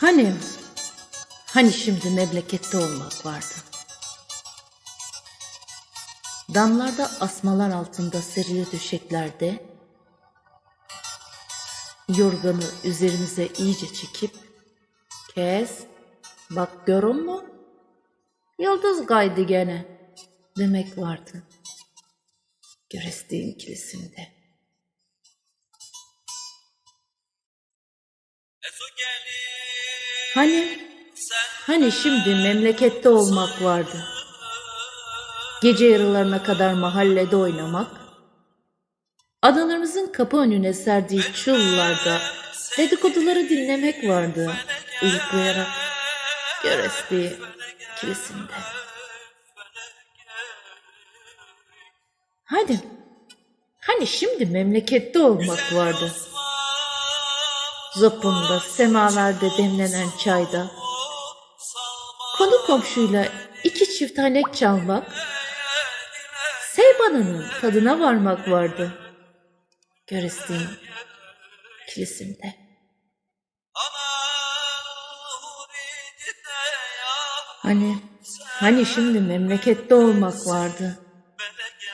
Hani, hani şimdi memlekette olmak vardı. Damlarda asmalar altında serili döşeklerde, yorganı üzerimize iyice çekip, kes, bak görün mü? Yıldız kaydı gene, demek vardı. Görestiğin kilisinde. Hani, hani şimdi memlekette olmak vardı. Gece yarılarına kadar mahallede oynamak, adalarımızın kapı önüne serdiği çullarda dedikoduları dinlemek vardı. Uyuklayarak görestiği kilisinde. Hadi, hani şimdi memlekette olmak vardı. Zopunda, semaverde demlenen çayda. Konu komşuyla iki çift hanek çalmak, Seybanının tadına varmak vardı. Görestiğin kilisimde. Hani, hani şimdi memlekette olmak vardı.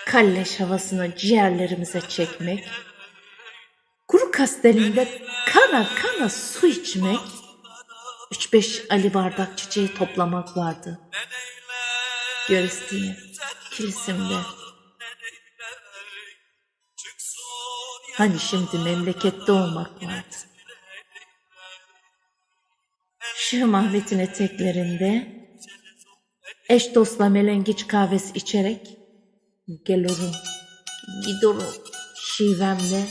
Kalleş havasını ciğerlerimize çekmek, kuru kastelinde kana kana su içmek, üç beş Ali bardak çiçeği toplamak vardı. Görestiğin kilisimde. Hani şimdi memlekette olmak vardı. Şırı Mahvet'in eteklerinde eş dostla melengiç kahvesi içerek gelirim, gidiyorum şivemle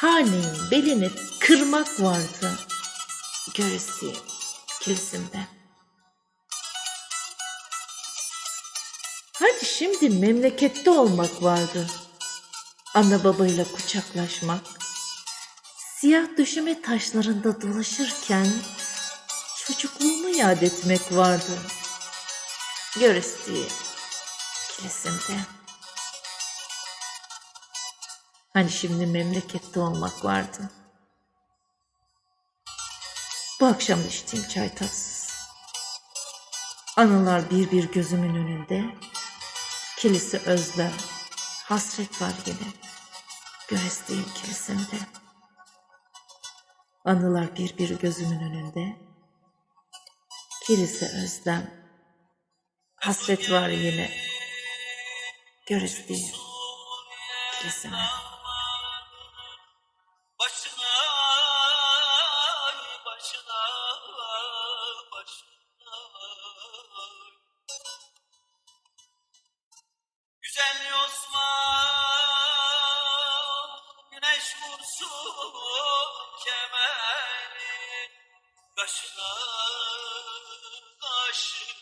hanenin belini kırmak vardı. Göresi kilisimde. Hadi şimdi memlekette olmak vardı. Ana babayla kucaklaşmak. Siyah döşeme taşlarında dolaşırken çocukluğumu yad etmek vardı. Görestiği kilisimde. Hani şimdi memlekette olmak vardı. Bu akşam içtiğim çay tatsız. Anılar bir bir gözümün önünde. Kilise özlem, hasret var yine. Görestiğim kilisinde. Anılar bir bir gözümün önünde. Kilise özlem, hasret var yine. Görestiğim kilisine. başına Güzel Osman güneş vursun kemeri. Kaşına kaşına.